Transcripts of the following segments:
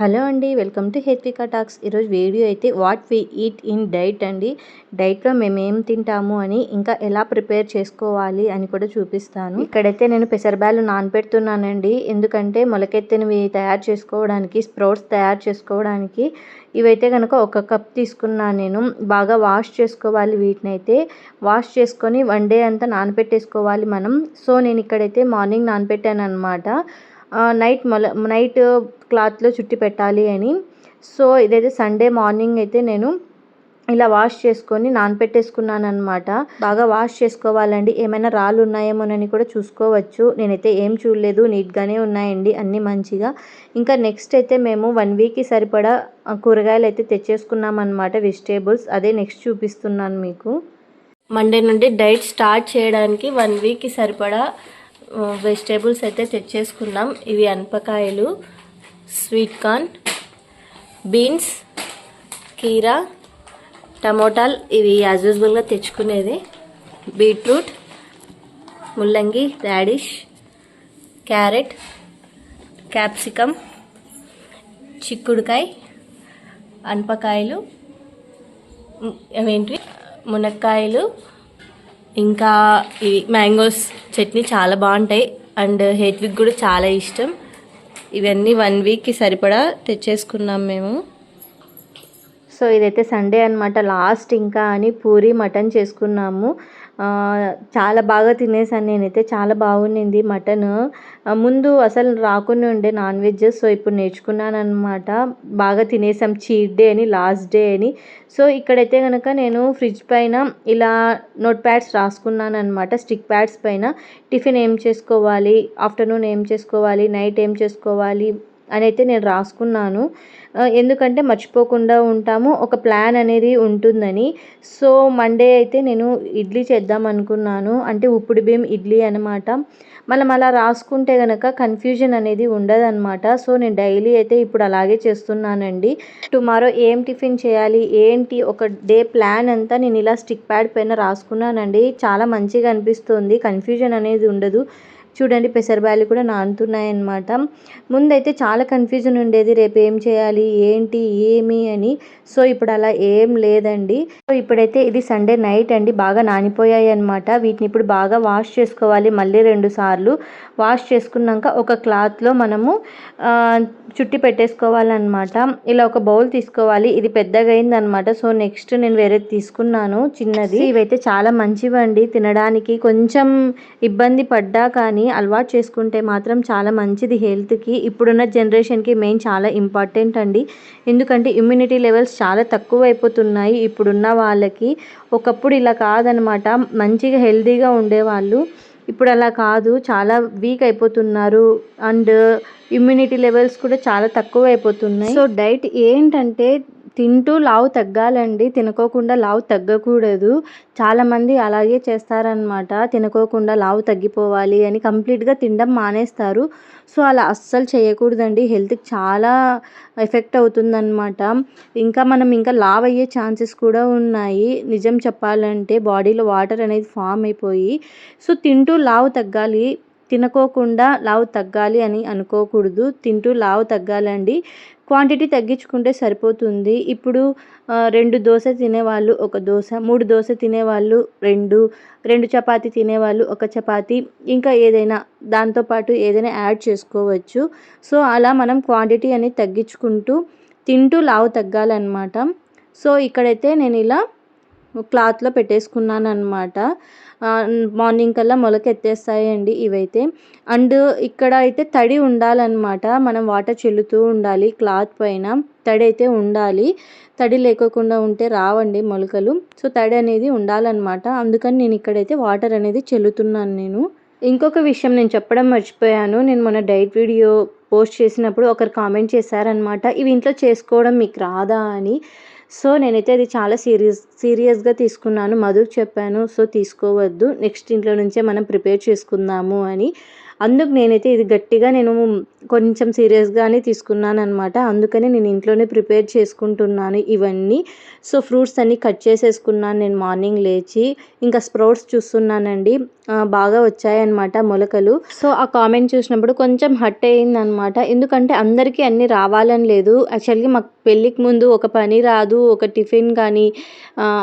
Hello అండి welcome to Hethvika talks. ఈరోజు video అయితే what we eat in diet అండి. డైట్లో మేము ఏం తింటాము అని ఇంకా ఎలా ప్రిపేర్ చేసుకోవాలి అని కూడా చూపిస్తాను. ఇక్కడైతే నేను పెసరబ్యాలు నానపెడుతున్నానండి ఎందుకంటే మొలకెత్తెనివి తయారు చేసుకోవడానికి స్ప్రౌట్స్ తయారు చేసుకోవడానికి ఇవైతే కనుక ఒక కప్ తీసుకున్నాను నేను. బాగా వాష్ చేసుకోవాలి వీటిని అయితే వాష్ చేసుకొని వన్ డే అంతా నానపెట్టేసుకోవాలి మనం. సో నేను ఇక్కడైతే మార్నింగ్ నానపెట్టాను అనమాట నైట్ మొల నైట్ క్లాత్లో చుట్టి పెట్టాలి అని. సో ఇదైతే సండే మార్నింగ్ అయితే నేను ఇలా వాష్ చేసుకొని నానపెట్టేసుకున్నాను అనమాట బాగా వాష్ చేసుకోవాలండి. ఏమైనా రాళ్ళు ఉన్నాయేమోనని కూడా చూసుకోవచ్చు. నేనైతే ఏం చూడలేదు. నీట్గానే ఉన్నాయండి అన్నీ మంచిగా. ఇంకా నెక్స్ట్ అయితే మేము వన్ వీక్కి సరిపడా కూరగాయలు అయితే తెచ్చేసుకున్నాం అనమాట వెజిటేబుల్స్. అదే నెక్స్ట్ చూపిస్తున్నాను మీకు. మండే నుండి డైట్ స్టార్ట్ చేయడానికి వన్ వీక్కి సరిపడా వెజిటేబుల్స్ అయితే తెచ్చేసుకున్నాం. ఇవి అనపకాయలు స్వీట్ కార్న్ బీన్స్ కీరా టమోటాలు. ఇవి యాజ్ యూజువల్గా తెచ్చుకునేది. బీట్రూట్ ముల్లంగి రాడిష్ క్యారెట్ క్యాప్సికమ్ చిక్కుడుకాయ అనపకాయలు అవేంటివి? మునక్కాయలు ఇంకా ఇవి మ్యాంగోస్ చట్నీ చాలా బాగుంటాయి. అండ్ హెయిట్ కూడా చాలా ఇష్టం. ఇవన్నీ వన్ వీక్కి సరిపడా తెచ్చేసుకున్నాం మేము. సో ఇదైతే సండే అనమాట లాస్ట్ ఇంకా అని పూరి మటన్ చేసుకున్నాము. చాలా బాగా తినేసాను నేనైతే. చాలా బాగుండింది మటన్. ముందు అసలు రాకుండా ఉండే నాన్ వెజ్ సో ఇప్పుడు నేర్చుకున్నాను అనమాట బాగా తినేసాం చీట్ డే అని లాస్ట్ డే అని. సో ఇక్కడైతే కనుక నేను ఫ్రిడ్జ్ పైన ఇలా నోట్ ప్యాడ్స్ రాసుకున్నాను అనమాట స్టిక్ ప్యాడ్స్ పైన. టిఫిన్ ఏం చేసుకోవాలి? ఆఫ్టర్నూన్ ఏం చేసుకోవాలి? నైట్ ఏం చేసుకోవాలి? అని అయితే నేను రాసుకున్నాను. ఎందుకంటే మర్చిపోకుండా ఉంటాము. ఒక ప్లాన్ అనేది ఉంటుందని. సో మండే అయితే నేను ఇడ్లీ చేద్దాం అనుకున్నాను. అంటే ఉప్పుడు బియ్యం ఇడ్లీ అనమాట మనం అలా రాసుకుంటే కనుక కన్ఫ్యూజన్ అనేది ఉండదన్నమాట. సో నేను డైలీ అయితే ఇప్పుడు అలాగే చేస్తున్నానండి. టుమారో ఏం టిఫిన్ చేయాలి? ఏంటి? ఒక డే ప్లాన్ అంతా నేను ఇలా స్టిక్ ప్యాడ్ పైన రాసుకున్నానండి. చాలా మంచిగా అనిపిస్తుంది. కన్ఫ్యూజన్ అనేది ఉండదు. చూడండి పెసరబాయలు కూడా నానుతున్నాయి అన్నమాట ముందైతే చాలా కన్ఫ్యూజన్ ఉండేది రేపు ఏం చేయాలి ఏంటి ఏమి అని. సో ఇప్పుడు అలా ఏం లేదండి. సో ఇప్పుడైతే ఇది సండే నైట్ అండి బాగా నానిపోయాయి అనమాట వీటిని ఇప్పుడు బాగా వాష్ చేసుకోవాలి మళ్ళీ రెండు సార్లు. వాష్ చేసుకున్నాక ఒక క్లాత్లో మనము చుట్టి పెట్టేసుకోవాలన్నమాట. ఇలా ఒక బౌల్ తీసుకోవాలి ఇది పెద్దగా అయిందనమాట సో నెక్స్ట్ నేను వేరే తీసుకున్నాను చిన్నది. ఇవైతే చాలా మంచివండి తినడానికి కొంచెం ఇబ్బంది పడ్డా కానీ అలవాటు చేసుకుంటే మాత్రం చాలా మంచిది హెల్త్కి. ఇప్పుడున్న జనరేషన్కి మెయిన్ చాలా ఇంపార్టెంట్ అండి. ఎందుకంటే ఇమ్యూనిటీ లెవెల్స్ చాలా తక్కువ అయిపోతున్నాయి ఇప్పుడున్న వాళ్ళకి ఒకప్పుడు ఇలా కాదనమాట. మంచిగా హెల్తీగా ఉండేవాళ్ళు ఇప్పుడు అలా కాదు. చాలా వీక్ అయిపోతున్నారు. అండ్ ఇమ్యూనిటీ లెవెల్స్ కూడా చాలా తక్కువ అయిపోతున్నాయి సో డైట్ ఏంటంటే తింటూ లావు తగ్గాలండి. తినుకోకుండా లావు తగ్గకూడదు. చాలామంది అలాగే చేస్తారనమాట తినుకోకుండా లావు తగ్గిపోవాలి అని కంప్లీట్గా తినడం మానేస్తారు. సో అలా అస్సలు చేయకూడదండి. హెల్త్కి చాలా ఎఫెక్ట్ అవుతుందన్నమాట. ఇంకా మనం ఇంకా లావ్ అయ్యే ఛాన్సెస్ కూడా ఉన్నాయి. నిజం చెప్పాలంటే బాడీలో వాటర్ అనేది ఫామ్ అయిపోయి సో తింటూ లావు తగ్గాలి. తినకోకుండా లావు తగ్గాలి అని అనుకోకూడదు. తింటూ లావు తగ్గాలండి. క్వాంటిటీ తగ్గించుకుంటే సరిపోతుంది. ఇప్పుడు రెండు దోశ తినేవాళ్ళు ఒక దోశ మూడు దోశ తినేవాళ్ళు రెండు రెండు చపాతీ తినేవాళ్ళు ఒక చపాతీ ఇంకా ఏదైనా దాంతోపాటు ఏదైనా యాడ్ చేసుకోవచ్చు. సో అలా మనం క్వాంటిటీ అనేది తగ్గించుకుంటూ తింటూ లావు తగ్గాలన్నమాట. సో ఇక్కడైతే నేను ఇలా క్లాత్లో పెట్టేసుకున్నాను అనమాట మార్నింగ్ కల్లా మొలకెత్తేస్తాయండి ఇవైతే. అండ్ ఇక్కడ అయితే తడి ఉండాలన్నమాట. మనం వాటర్ చెల్లుతూ ఉండాలి క్లాత్ పైన. తడి అయితే ఉండాలి. తడి లేకోకుండా ఉంటే రావండి మొలకలు. సో తడి అనేది ఉండాలన్నమాట. అందుకని నేను ఇక్కడైతే వాటర్ అనేది చెల్లుతున్నాను నేను. ఇంకొక విషయం నేను చెప్పడం మర్చిపోయాను. నేను మొన్న డైట్ వీడియో పోస్ట్ చేసినప్పుడు ఒకరు కామెంట్ చేశారనమాట ఇవి ఇంట్లో చేసుకోవడం మీకు రాదా? అని. సో నేనైతే అది చాలా సీరియస్ సీరియస్గా తీసుకున్నాను. మధుకు చెప్పాను సో తీసుకోవద్దు నెక్స్ట్ ఇంట్లో నుంచే మనం ప్రిపేర్ చేసుకుందాము అని. అందుకు నేనైతే ఇది గట్టిగా నేను కొంచెం సీరియస్గానే తీసుకున్నాను అనమాట అందుకనే నేను ఇంట్లోనే ప్రిపేర్ చేసుకుంటున్నాను ఇవన్నీ. సో ఫ్రూట్స్ అన్నీ కట్ చేసేసుకున్నాను నేను మార్నింగ్ లేచి. ఇంకా స్ప్రౌట్స్ చూస్తున్నానండి. బాగా వచ్చాయన్నమాట మొలకలు. సో ఆ కామెంట్ చూసినప్పుడు కొంచెం హట్ అయిందనమాట ఎందుకంటే అందరికీ అన్నీ రావాలని లేదు. యాక్చువల్గా మాకు పెళ్ళికి ముందు ఒక పని రాదు ఒక టిఫిన్ కానీ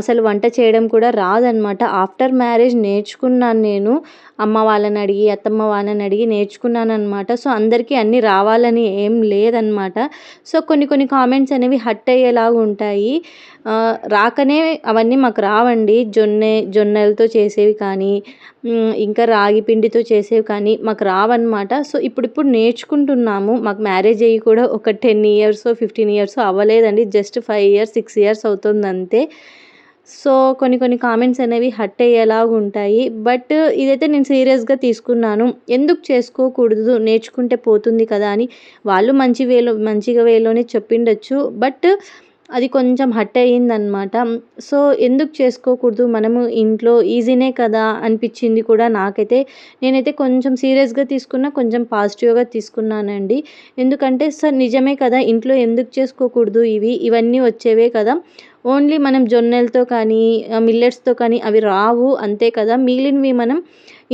అసలు వంట చేయడం కూడా రాదనమాట ఆఫ్టర్ మ్యారేజ్ నేర్చుకున్నాను నేను. అమ్మ వాళ్ళని అడిగి అత్తమ్మ వాళ్ళని అడిగి నేర్చుకున్నాను అనమాట సో అందరికీ అన్నీ రావాలని ఏం లేదనమాట సో కొన్ని కొన్ని కామెంట్స్ అనేవి హట్ అయ్యేలాగా ఉంటాయి. రాకనే అవన్నీ మాకు రావండి. జొన్నె జొన్నలతో చేసేవి కానీ ఇంకా రాగి పిండితో చేసేవి కానీ మాకు రావన్నమాట. సో ఇప్పుడిప్పుడు నేర్చుకుంటున్నాము. మాకు మ్యారేజ్ అయ్యి కూడా ఒక టెన్ ఇయర్స్ ఫిఫ్టీన్ ఇయర్స్ అవ్వలేదండి. Just five years six years అవుతుంది అంతే సో కొన్ని కొన్ని కామెంట్స్ అనేవి హట్ అయ్యేలాగా ఉంటాయి. బట్ ఇదైతే నేను సీరియస్గా తీసుకున్నాను. ఎందుకు చేసుకోకూడదు? నేర్చుకుంటే పోతుంది కదా అని వాళ్ళు మంచి వేలో మంచిగా వేలోనే చెప్పిండొచ్చు. బట్ అది కొంచెం హట్ అయ్యిందనమాట. సో ఎందుకు చేసుకోకూడదు? మనము ఇంట్లో ఈజీనే కదా అనిపించింది కూడా నాకైతే. నేనైతే కొంచెం సీరియస్గా తీసుకున్నా కొంచెం పాజిటివ్గా తీసుకున్నానండి. ఎందుకంటే సార్ నిజమే కదా ఇంట్లో ఎందుకు చేసుకోకూడదు ఇవి? ఇవన్నీ వచ్చేవే కదా. ఓన్లీ మనం జొన్నలతో కానీ మిల్లెట్స్తో కానీ అవి రావు అంతే కదా. మిగిలినవి మనం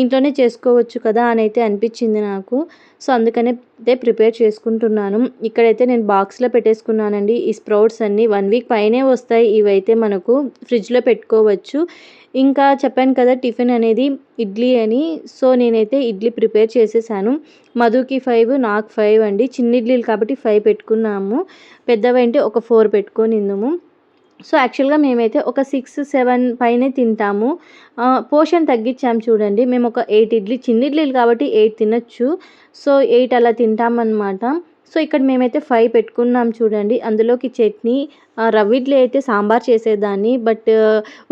ఇంట్లోనే చేసుకోవచ్చు కదా అని అయితే అనిపించింది నాకు. సో అందుకనే అయితే ప్రిపేర్ చేసుకుంటున్నాను. ఇక్కడైతే నేను బాక్స్లో పెట్టేసుకున్నానండి. ఈ స్ప్రౌట్స్ అన్నీ వన్ వీక్ పైనే వస్తాయి. ఇవైతే మనకు ఫ్రిడ్జ్లో పెట్టుకోవచ్చు. ఇంకా చెప్పాను కదా టిఫిన్ అనేది ఇడ్లీ అని. సో నేనైతే ఇడ్లీ ప్రిపేర్ చేసేసాను. మధుకి ఫైవ్ నాకు ఫైవ్ అండి. చిన్న ఇడ్లీలు కాబట్టి ఫైవ్ పెట్టుకున్నాము. పెద్దవి అంటే ఒక ఫోర్ పెట్టుకొని ఇందుము సో యాక్చువల్గా మేమైతే ఒక సిక్స్ సెవెన్ పైనే తింటాము. పోషన్ తగ్గించాము చూడండి. మేము ఒక ఎయిట్ ఇడ్లీ చిన్న ఇడ్లీలు కాబట్టి ఎయిట్ తినొచ్చు. సో ఎయిట్ అలా తింటామన్నమాట. సో ఇక్కడ మేమైతే ఫైవ్ పెట్టుకున్నాం చూడండి. అందులోకి చట్నీ రవ్విడ్లీ ఇడ్లీ అయితే సాంబార్ చేసేదాన్ని. బట్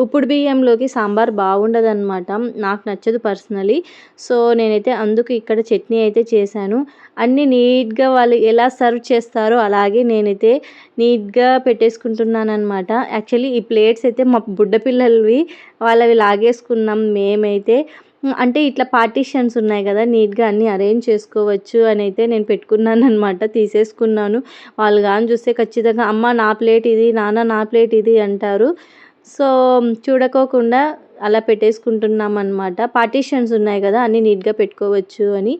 ఉప్పుడు బియ్యంలోకి సాంబార్ బాగుండదన్నమాట. నాకు నచ్చదు పర్సనలీ. సో నేనైతే అందుకు ఇక్కడ చట్నీ అయితే చేశాను. అన్నీ నీట్గా వాళ్ళు ఎలా సర్వ్ చేస్తారో అలాగే నేనైతే నీట్గా పెట్టేసుకుంటున్నాను అనమాట యాక్చువల్లీ ఈ ప్లేట్స్ అయితే మా బుడ్డ పిల్లలవి వాళ్ళవి లాగేసుకున్నాం మేమైతే. అంటే ఇట్లా పార్టీషన్స్ ఉన్నాయి కదా నీట్గా అన్నీ అరేంజ్ చేసుకోవచ్చు అని అయితే నేను పెట్టుకున్నాను అనమాట తీసేసుకున్నాను. వాళ్ళు కానీ చూస్తే ఖచ్చితంగా అమ్మ నా ప్లేట్ ఇది నాన్న నా ప్లేట్ ఇది అంటారు. సో చూడకోకుండా అలా పెట్టేసుకుంటున్నాం అనమాట పార్టీషన్స్ ఉన్నాయి కదా అన్నీ నీట్గా పెట్టుకోవచ్చు అని.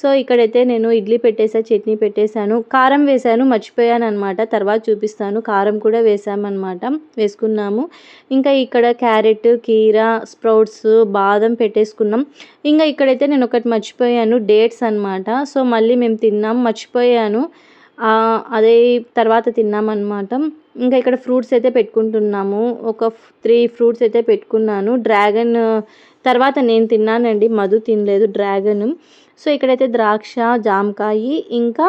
సో ఇక్కడైతే నేను ఇడ్లీ పెట్టేసా చట్నీ పెట్టేశాను. కారం వేశాను మర్చిపోయాను అనమాట తర్వాత చూపిస్తాను. కారం కూడా వేసామన్నమాట వేసుకున్నాము. ఇంకా ఇక్కడ క్యారెట్ కీరా స్ప్రౌట్స్ బాదం పెట్టేసుకున్నాం. ఇంకా ఇక్కడైతే నేను ఒకటి మర్చిపోయాను డేట్స్ అనమాట సో మళ్ళీ మేము తిన్నాం మర్చిపోయాను. అదే తర్వాత తిన్నామన్నమాట. ఇంకా ఇక్కడ ఫ్రూట్స్ అయితే పెట్టుకుంటున్నాము. ఒక త్రీ ఫ్రూట్స్ అయితే పెట్టుకున్నాను. డ్రాగన్ తర్వాత నేను తిన్నానండి మధు తినలేదు డ్రాగన్. సో ఇక్కడైతే ద్రాక్ష జామకాయ ఇంకా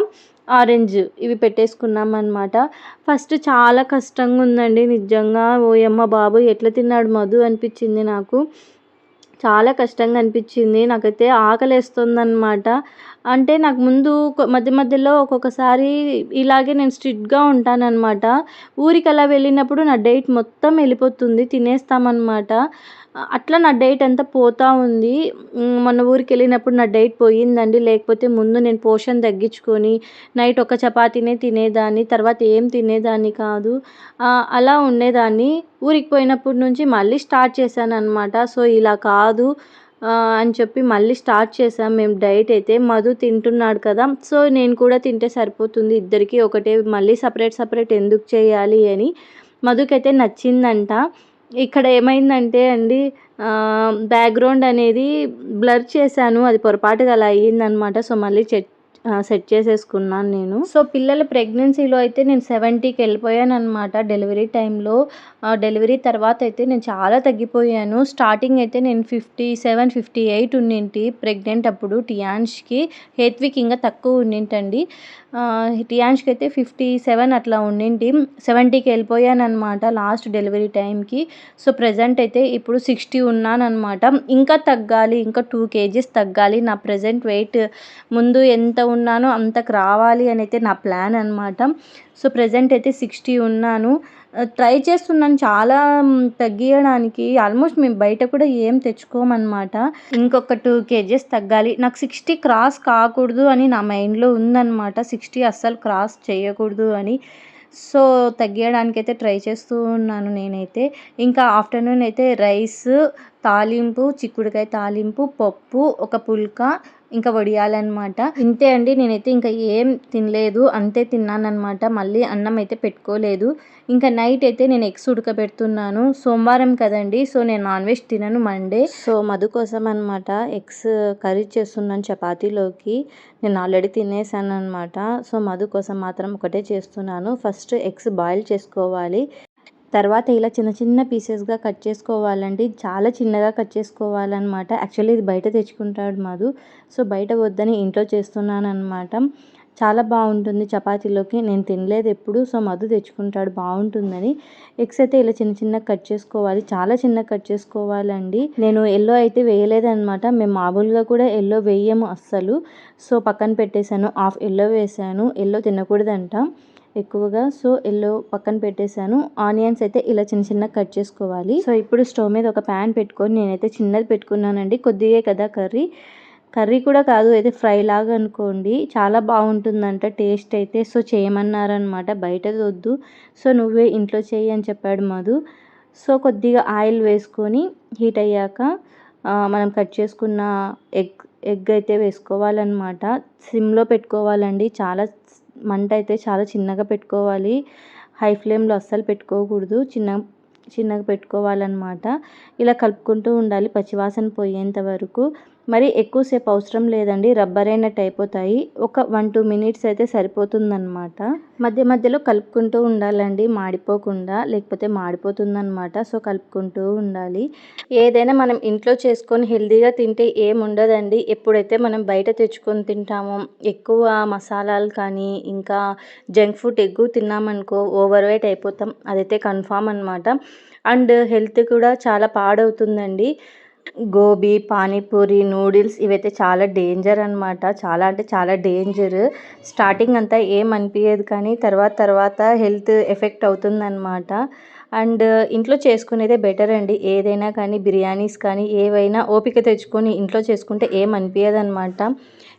ఆరెంజ్ ఇవి పెట్టేసుకున్నాం అనమాట ఫస్ట్ చాలా కష్టంగా ఉందండి. నిజంగా ఓయమ్మ బాబు ఎట్లా తిన్నాడు మధు అనిపించింది నాకు. చాలా కష్టంగా అనిపించింది. నాకైతే ఆకలి అనమాట అంటే నాకు ముందు మధ్య మధ్యలో ఒక్కొక్కసారి ఇలాగే నేను స్ట్రిక్ట్గా ఉంటానన్నమాట. ఊరికి అలా వెళ్ళినప్పుడు నా డైట్ మొత్తం వెళ్ళిపోతుంది తినేస్తామన్నమాట. అట్లా నా డైట్ అంతా పోతా ఉంది. మొన్న ఊరికి వెళ్ళినప్పుడు నా డైట్ పోయిందండి. లేకపోతే ముందు నేను పోషన్ తగ్గించుకొని నైట్ ఒక చపాతీనే తినేదాన్ని తర్వాత ఏం తినేదాన్ని కాదు. అలా ఉండేదాన్ని. ఊరికి పోయినప్పటి నుంచి మళ్ళీ స్టార్ట్ చేశాను అనమాట సో ఇలా కాదు. అని చెప్పి మళ్ళీ స్టార్ట్ చేసాం మేము డైట్ అయితే మధు తింటున్నాడు కదా. సో నేను కూడా తింటే సరిపోతుంది. ఇద్దరికి ఒకటే మళ్ళీ సపరేట్ సపరేట్ ఎందుకు చేయాలి అని మధుకైతే నచ్చిందంట. ఇక్కడ ఏమైందంటే అండి బ్యాక్గ్రౌండ్ అనేది బ్లర్ చేశాను. అది పొరపాటుగా అలా అయ్యిందనమాట. సో మళ్ళీ చెట్ సెట్ చేసేసుకున్నాను నేను. సో పిల్లల ప్రెగ్నెన్సీలో అయితే నేను సెవెంటీకి వెళ్ళిపోయాను అనమాట డెలివరీ టైంలో డెలివరీ తర్వాత అయితే నేను చాలా తగ్గిపోయాను. స్టార్టింగ్ అయితే నేను ఫిఫ్టీ సెవెన్ ఫిఫ్టీ ఎయిట్ ఉన్నింటి ప్రెగ్నెంట్ అప్పుడు టియాన్ష్కి. హేత్విక్ ఇంకా తక్కువ ఉన్నింటండి. టియాన్ష్కి అయితే ఫిఫ్టీ సెవెన్ అట్లా ఉన్నింటి. సెవెంటీకి వెళ్ళిపోయాను అనమాట లాస్ట్ డెలివరీ టైంకి సో ప్రజెంట్ అయితే ఇప్పుడు సిక్స్టీ ఉన్నానమాట ఇంకా తగ్గాలి ఇంకా టూ కేజీస్ తగ్గాలి. నా ప్రజెంట్ వెయిట్ ముందు ఎంత ఉన్నానో అంతకు రావాలి అని అయితే నా ప్లాన్ అనమాట సో ప్రజెంట్ అయితే సిక్స్టీ ఉన్నాను. ట్రై చేస్తున్నాను చాలా తగ్గియడానికి. ఆల్మోస్ట్ మేము బయట కూడా ఏం తెచ్చుకోమన్నమాట. ఇంకొక టూ కేజెస్ తగ్గాలి. నాకు సిక్స్టీ క్రాస్ కాకూడదు అని నా మైండ్లో ఉందన్నమాట. సిక్స్టీ అస్సలు క్రాస్ చేయకూడదు అని. సో తగ్గించడానికి అయితే ట్రై చేస్తూ ఉన్నాను నేనైతే. ఇంకా ఆఫ్టర్నూన్ అయితే రైస్ తాలింపు చిక్కుడుకాయ తాలింపు పప్పు ఒక పుల్కా ఇంకా వడియాలన్నమాట. ఇంతే అండి. నేనైతే ఇంకా ఏం తినలేదు. అంతే తిన్నానమాట మళ్ళీ అన్నం అయితే పెట్టుకోలేదు. ఇంకా నైట్ అయితే నేను ఎగ్స్ ఉడకబెడుతున్నాను. సోమవారం కదండి. సో నేను నాన్ వెజ్ తినను మండే. సో మధు కోసం అనమాట ఎగ్స్ కర్రీ చేస్తున్నాను చపాతీలోకి. నేను ఆల్రెడీ తినేసాను అనమాట సో మధు కోసం మాత్రం ఒకటే చేస్తున్నాను. ఫస్ట్ ఎగ్స్ బాయిల్ చేసుకోవాలి. తర్వాత ఇలా చిన్న చిన్న పీసెస్గా కట్ చేసుకోవాలండి. చాలా చిన్నగా కట్ చేసుకోవాలన్నమాట. యాక్చువల్లీ ఇది బయట తెచ్చుకుంటాడు మధు. సో బయట వద్దని ఇంట్లో చేస్తున్నాను అనమాట చాలా బాగుంటుంది చపాతీలోకి. నేను తినలేదు ఎప్పుడు. సో మధు తెచ్చుకుంటాడు. బాగుంటుందని. ఎగ్స్ అయితే ఇలా చిన్న చిన్న కట్ చేసుకోవాలి. చాలా చిన్న కట్ చేసుకోవాలండి. నేను ఎల్లో అయితే వేయలేదనమాట మేము మామూలుగా కూడా ఎల్లో వేయము అస్సలు. సో పక్కన పెట్టేశాను. హాఫ్ ఎల్లో వేసాను ఎల్లో తినకూడదంట. ఎక్కువగా. సో ఎల్లో పక్కన పెట్టేశాను. ఆనియన్స్ అయితే ఇలా చిన్న చిన్న కట్ చేసుకోవాలి. సో ఇప్పుడు స్టవ్ మీద ఒక ప్యాన్ పెట్టుకొని నేనైతే చిన్నది పెట్టుకున్నానండి. కొద్దిగా కదా కర్రీ. కర్రీ కూడా కాదు అయితే ఫ్రై లాగా అనుకోండి. చాలా బాగుంటుందంట టేస్ట్ అయితే. సో చేయమన్నారనమాట. బయట వద్దు. సో నువ్వే ఇంట్లో చేయి అని చెప్పాడు మధు. సో కొద్దిగా ఆయిల్ వేసుకొని హీట్ అయ్యాక మనం కట్ చేసుకున్న ఎగ్ ఎగ్ అయితే వేసుకోవాలన్నమాట. సిమ్లో పెట్టుకోవాలండి. చాలా మంట అయితే చాలా చిన్నగా పెట్టుకోవాలి. హై ఫ్లేమ్లో అస్సలు పెట్టుకోకూడదు. చిన్న చిన్నగా పెట్టుకోవాలన్నమాట. ఇలా కలుపుకుంటూ ఉండాలి పచ్చివాసన పోయేంత వరకు. మరి ఎక్కువసేపు అవసరం లేదండి రబ్బర్ అయినట్టు అయిపోతాయి ఒక వన్ టూ మినిట్స్ అయితే సరిపోతుందన్నమాట. మధ్య మధ్యలో కలుపుకుంటూ ఉండాలండి మాడిపోకుండా లేకపోతే మాడిపోతుందన్నమాట. సో కలుపుకుంటూ ఉండాలి. ఏదైనా మనం ఇంట్లో చేసుకొని హెల్తీగా తింటే ఏం ఉండదండి ఎప్పుడైతే మనం బయట తెచ్చుకొని తింటామో ఎక్కువ మసాలాలు కానీ ఇంకా జంక్ ఫుడ్ ఎక్కువ తిన్నామనుకో ఓవర్ వెయిట్ అయిపోతాం. అదైతే కన్ఫామ్ అనమాట అండ్ హెల్త్ కూడా చాలా పాడవుతుందండి. గోబీ పానీపూరి నూడిల్స్ ఇవైతే చాలా డేంజర్ అనమాట చాలా అంటే చాలా డేంజర్. స్టార్టింగ్ అంతా ఏం అనిపించదు కానీ తర్వాత తర్వాత హెల్త్ ఎఫెక్ట్ అవుతుందన్నమాట. అండ్ ఇంట్లో చేసుకునేదే బెటర్ అండి. ఏదైనా కానీ బిర్యానీస్ కానీ ఏవైనా ఓపిక తెచ్చుకొని ఇంట్లో చేసుకుంటే ఏం అనిపించదు అనమాట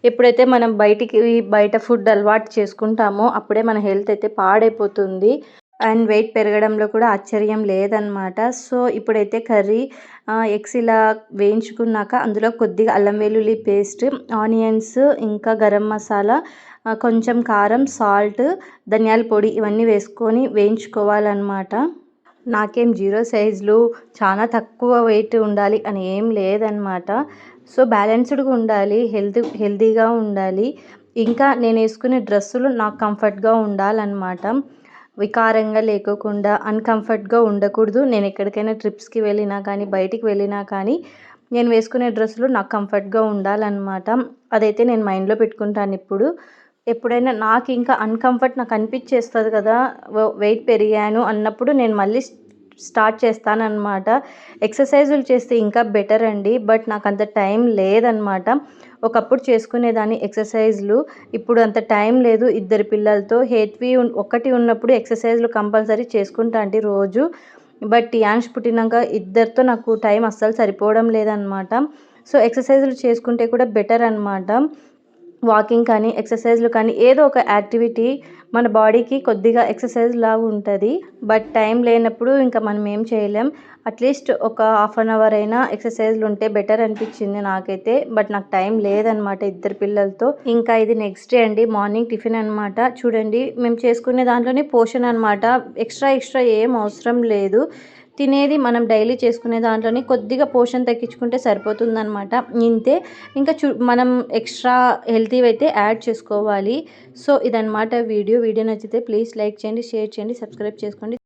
ఎప్పుడైతే మనం బయటికి బయట ఫుడ్ అలవాటు చేసుకుంటామో అప్పుడే మన హెల్త్ అయితే పాడైపోతుంది. అండ్ వెయిట్ పెరగడంలో కూడా ఆశ్చర్యం లేదనమాట సో ఇప్పుడైతే కర్రీ ఎగ్స్ ఇలా వేయించుకున్నాక అందులో కొద్దిగా అల్లం వెల్లుల్లి పేస్ట్ ఆనియన్స్ ఇంకా గరం మసాలా కొంచెం కారం సాల్ట్ ధనియాల పొడి ఇవన్నీ వేసుకొని వేయించుకోవాలన్నమాట. నాకేం జీరో సైజులు చాలా తక్కువ వెయిట్ ఉండాలి అని ఏం లేదనమాట సో బ్యాలెన్స్డ్గా ఉండాలి హెల్త్ హెల్తీగా ఉండాలి. ఇంకా నేను వేసుకునే డ్రెస్సులు నాకు కంఫర్ట్గా ఉండాలన్నమాట. వికారంగా లేకోకుండా అన్కంఫర్ట్గా ఉండకూడదు. నేను ఎక్కడికైనా ట్రిప్స్కి వెళ్ళినా కానీ బయటికి వెళ్ళినా కానీ నేను వేసుకునే డ్రెస్సులు నాకు కంఫర్ట్గా ఉండాలన్నమాట. అదైతే నేను మైండ్లో పెట్టుకుంటాను ఇప్పుడు. ఎప్పుడైనా నాకు ఇంకా అన్కంఫర్ట్ నాకు అనిపించేస్తుంది కదా వెయిట్ పెరిగాను అన్నప్పుడు నేను మళ్ళీ స్టార్ట్ చేస్తానన్నమాట. ఎక్సర్సైజులు చేస్తే ఇంకా బెటర్ అండి బట్ నాకు అంత టైం లేదనమాట ఒకప్పుడు చేసుకునేదాన్ని ఎక్సర్సైజ్లు. ఇప్పుడు అంత టైం లేదు ఇద్దరు పిల్లలతో. హెచ్వి ఒక్కటి ఉన్నప్పుడు ఎక్సర్సైజ్లు కంపల్సరీ చేసుకుంటా అండి రోజు. బట్ యాన్స్ పుట్టినాక ఇద్దరితో నాకు టైం అస్సలు సరిపోవడం లేదనమాట. సో ఎక్సర్సైజ్లు చేసుకుంటే కూడా బెటర్ అనమాట. వాకింగ్ కానీ ఎక్సర్సైజ్లు కానీ ఏదో ఒక యాక్టివిటీ మన బాడీకి కొద్దిగా ఎక్సర్సైజ్ లాగా ఉంటుంది. బట్ టైం లేనప్పుడు ఇంకా మనం ఏం చేయలేం. అట్లీస్ట్ ఒక హాఫ్ అన్ అవర్ అయినా ఎక్సర్సైజ్లు ఉంటే బెటర్ అనిపించింది నాకైతే. బట్ నాకు టైం లేదనమాట ఇద్దరు పిల్లలతో. ఇంకా ఇది నెక్స్ట్ డే అండి మార్నింగ్ టిఫిన్ అనమాట చూడండి మేము చేసుకునే దాంట్లోనే పోషన్ అనమాట ఎక్స్ట్రా ఎక్స్ట్రా ఏం అవసరం లేదు. తినేది మనం డైలీ చేసుకునే దాంట్లోనే కొద్దిగా పోషన్ తగ్గించుకుంటే సరిపోతుందన్నమాట. ఇంతే ఇంకా చూ మనం ఎక్స్ట్రా హెల్తీ అయితే యాడ్ చేసుకోవాలి. సో ఇదనమాట వీడియో. వీడియో నచ్చితే ప్లీజ్ లైక్ చేయండి షేర్ చేయండి సబ్స్క్రైబ్ చేసుకోండి.